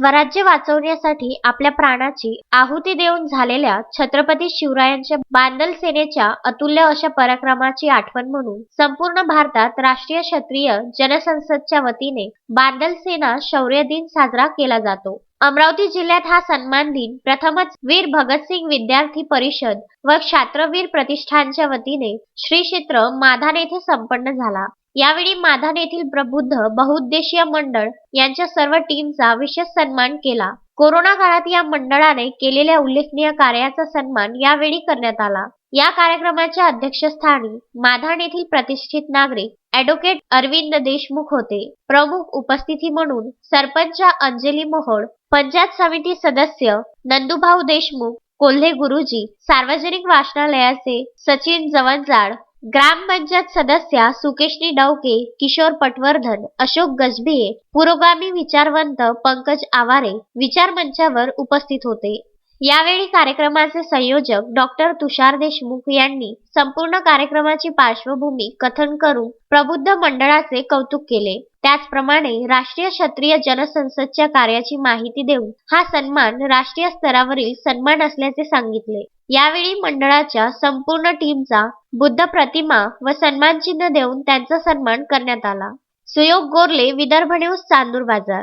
स्वराज्य वाचवण्यासाठी आपल्या प्राणाची आहुती देऊन झालेल्या छत्रपती शिवरायांच्या बांदल सेनेच्या अतुल्य अशा पराक्रमाची आठवण म्हणून संपूर्ण भारतात राष्ट्रीय क्षत्रिय जनसंसदच्या वतीने बांदल सेना शौर्य दिन साजरा केला जातो. अमरावती जिल्ह्यात हा सन्मान दिन प्रथमच वीर भगतसिंग विद्यार्थी परिषद व क्षात्रवीर प्रतिष्ठानच्या वतीने श्री क्षेत्र माधान येथे संपन्न झाला. यावेळी माधान येथील प्रबुद्ध बहुउद्देशीय मंडळ यांच्या सर्व टीमचा विशेष सन्मान केला. कोरोना काळात या मंडळाने केलेल्या उल्लेखनीय कार्याचा सन्मान यावेळी करण्यात आला. या कार्यक्रमाच्या अध्यक्षस्थानी माधान येथील प्रतिष्ठित नागरिक ॲडव्होकेट अरविंद देशमुख होते. प्रमुख उपस्थिती म्हणून सरपंच अंजली मोहोळ पंचायत समिती सदस्य नंदुभाऊ देशमुख कोल्हे गुरुजी सार्वजनिक वाचनालयाचे सचिन जवंजाड ग्रामपंचायत सदस्या सुकेशनी डवके किशोर पटवर्धन अशोक गजभिये पुरोगामी विचारवंत पंकज आवारे विचार मंचावर उपस्थित होते. यावेळी कार्यक्रमाचे संयोजक डॉक्टर तुषार देशमुख यांनी संपूर्ण कार्यक्रमाची पार्श्वभूमी कथन करून प्रबुद्ध मंडळाचे कौतुक केले. त्याचप्रमाणे राष्ट्रीय क्षत्रिय जनसंसदच्या कार्याची माहिती देऊन हा सन्मान राष्ट्रीय स्तरावरील सन्मान असल्याचे सांगितले. यावेळी मंडळाच्या संपूर्ण टीमचा बुद्ध प्रतिमा व सन्मानचिन्ह देऊन त्यांचा सन्मान करण्यात आला. सुयोग गोरले विदर्भ न्यूज चांदूर बाजार.